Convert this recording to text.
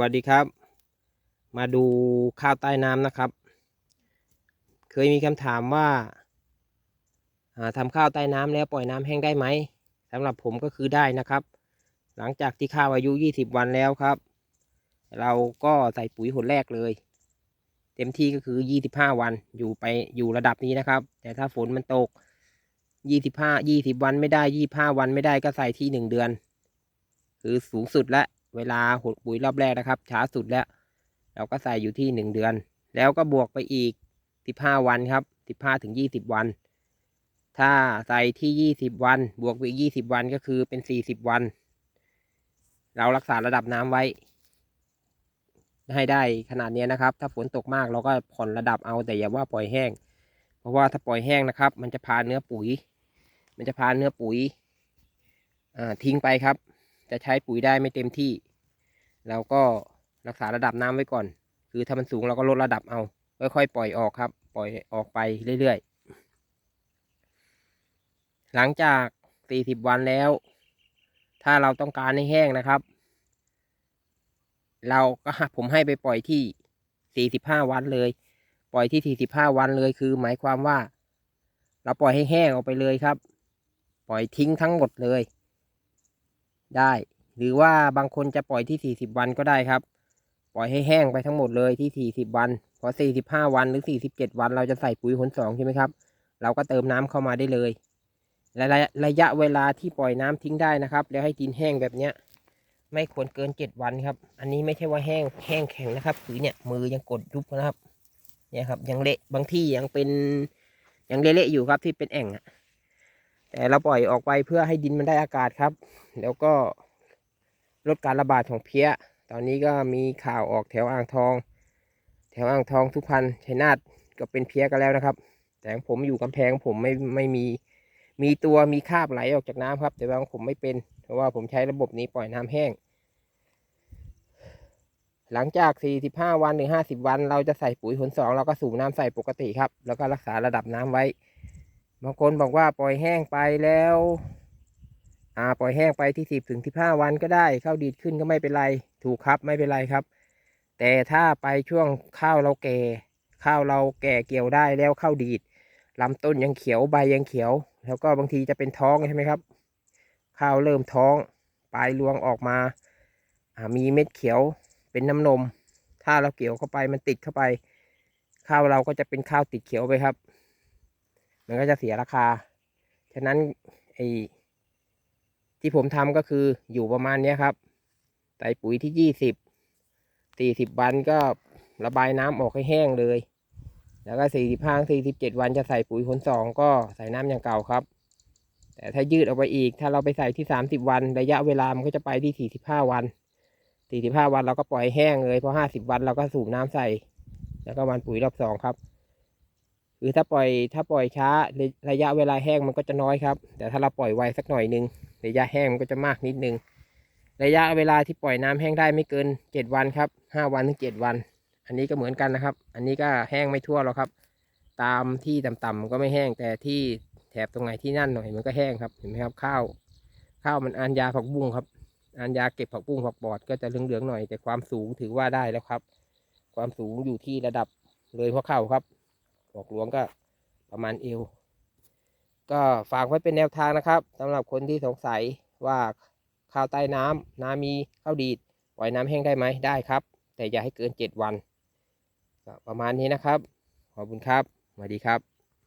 วัสดีครับ มาดูข้าวใต้น้ำนะครับ เคยมีคำถามว่าอ่าทำข้าวใต้น้ำแล้วปล่อยน้ำแห้งได้ไหมสำหรับผมก็คือได้นะครับ หลังจากที่ข้าวอายุ 20 วันแล้วครับ เราก็ใส่ปุ๋ยหนแรกเลย เต็มที่ก็คือ 25 วันอยู่ไปอยู่ระดับนี้นะครับ แต่ถ้าฝนมันตก 25 20 วันไม่ได้ 25 วันไม่ได้ก็ใส่ที่ 1 เดือน คือสูงสุดและ เวลาหดปุ๋ยรอบแรกนะครับ ช้าสุดแล้ว เราก็ใส่อยู่ที่หนึ่งเดือน แล้วก็บวกไปอีกสิบห้าวันครับสิบห้าถึงยี่สิบวัน ถ้าใส่ที่ยี่สิบวัน บวกไปอีกยี่สิบวันก็คือเป็นสี่สิบวัน เรารักษาระดับน้ำไว้ ให้ได้ขนาดนี้นะครับ ถ้าฝนตกมากเราก็ผ่อนระดับเอาแต่อย่าว่าปล่อยแห้ง เพราะว่าถ้าปล่อยแห้งนะครับ มันจะพาเนื้อปุ๋ย มันจะพาเนื้อปุ๋ยทิ้งไปครับ จะใช้ปุ๋ยได้ไม่เต็มที่ เราก็รักษาระดับน้ำไว้ก่อน คือถ้ามันสูงเราก็ลดระดับเอา ค่อยๆปล่อยออกครับ ปล่อยออกไปเรื่อยๆ หลังจาก 40 วันแล้ว ถ้าเราต้องการให้แห้งนะครับ เราก็ผมให้ไปปล่อยที่ 45 วันเลย ปล่อยที่ 45 วันเลยคือ หมายความว่า เราปล่อยให้แห้งออกไปเลยครับ ปล่อยทิ้งทั้งหมดเลย ได้ หรือว่าบางคนจะปล่อยที่ 40 วันก็ได้ครับ ปล่อยให้แห้งไปทั้งหมดเลยที่ 40 วันพอ 45 วันหรือ 47 วัน เราจะใส่ปุ๋ยหนสองใช่ไหมครับ เราก็เติมน้ำเข้ามาได้เลย และระยะระยะเวลาที่ปล่อยน้ำทิ้งได้นะครับ แล้วให้ดินแห้งแบบเนี้ย ไม่ควรเกิน 7 วันครับ อันนี้ไม่ใช่ว่าแห้งแห้งแข็งนะครับคือเนี่ยมือยังกดยุบนะครับ เนี่ยครับยังเละบางที่ยังเป็นยังเละๆอยู่ครับที่เป็นแอ่งอะแต่เราปล่อยออกไปเพื่อให้ดินมันได้อากาศครับ แล้วก็ ลดการระบาดของเพี้ย ตอนนี้ก็มีข่าวออกแถวอ่างทอง แถวอ่างทองทุกพันชัยนาทก็เป็นเพี้ยกันแล้วนะครับ แต่ผมอยู่กำแพงผมไม่ไม่มีมีตัวมีคราบไหลออกจากน้ำครับ แต่ว่าผมไม่เป็น เพราะว่าผมใช้ระบบนี้ปล่อยน้ำแห้ง หลังจาก 45 วันหรือ 50 วัน เราจะใส่ปุ๋ยหนสองเราก็สูบน้ำใส่ปกติครับ แล้วก็รักษาระดับน้ำไว้ บางคนบอกว่าปล่อยแห้งไปแล้ว อ่าปล่อยแห้งไปที่สิบถึงสิบห้าวันก็ได้ข้าวดีดขึ้นก็ไม่เป็นไร ถูกครับไม่เป็นไรครับ แต่ถ้าไปช่วงข้าวเราแก่ข้าวเราแก่เกี่ยวได้แล้วข้าวดีดลำต้นยังเขียวใบยังเขียว แล้วก็บางทีจะเป็นท้องใช่ไหมครับ ข้าวเริ่มท้องปลายรวงออกมาอ่ามีเม็ดเขียวเป็นน้ำนม ถ้าเราเกี่ยวเข้าไปมันติดเข้าไป ข้าวเราก็จะเป็นข้าวติดเขียวไปครับ มันก็จะเสียราคา ฉะนั้นไอ ที่ผมทำก็คืออยู่ประมาณเนี้ยครับ ใส่ปุ๋ยที่ยี่สิบสี่สิบวันก็ระบายน้ำออกให้แห้งเลย แล้วก็สี่สิบห้าสี่สิบเจ็ดวันจะใส่ปุ๋ยคนสองก็ใส่น้ำอย่างเก่าครับ แต่ถ้ายืดออกไปอีก ถ้าเราไปใส่ที่สามสิบวัน ระยะเวลามันก็จะไปที่สี่สิบห้าวันสี่สิบห้าวันเราก็ปล่อยแห้งเลยพอห้าสิบวันเราก็สูบน้ำใส่ แล้วก็วันปุ๋ยรอบสองครับ คือถ้าปล่อยถ้าปล่อยช้าระยะเวลาแห้งมันก็จะน้อยครับ แต่ถ้าเราปล่อยไวสักหน่อยหนึงระยะแห้งมันก็จะมากนิดนึง ระยะเวลาที่ปล่อยน้ำแห้งได้ไม่เกินเจ็ดวันครับห้าวันถึงเจ็ดวัน อันนี้ก็เหมือนกันนะครับ อันนี้ก็แห้งไม่ทั่วหรอกครับ ตามที่ต่ำๆมันก็ไม่แห้งแต่ที่แถบตรงไหนที่นั่นหน่อยมันก็แห้งครับเห็นไหมครับข้าวข้าวมันอันยาผักบุ้งครับอันยาเก็บผักบุ้งผักบอดก็จะเหลืองๆหน่อยแต่ความสูงถือว่าได้แล้วครับ ความสูงอยู่ที่ระดับเลยหัวเข่าครับ ออกหลวงก็ประมาณเอว ก็ฝากไว้เป็นแนวทางนะครับสำหรับคนที่สงสัยว่าข้าวใต้น้ำน้ำมีข้าวดีดปล่อยน้ำแห้งได้ไหมได้ครับ แต่อย่าให้เกินเจ็ดวัน ประมาณนี้นะครับ ขอบคุณครับสวัสดีครับ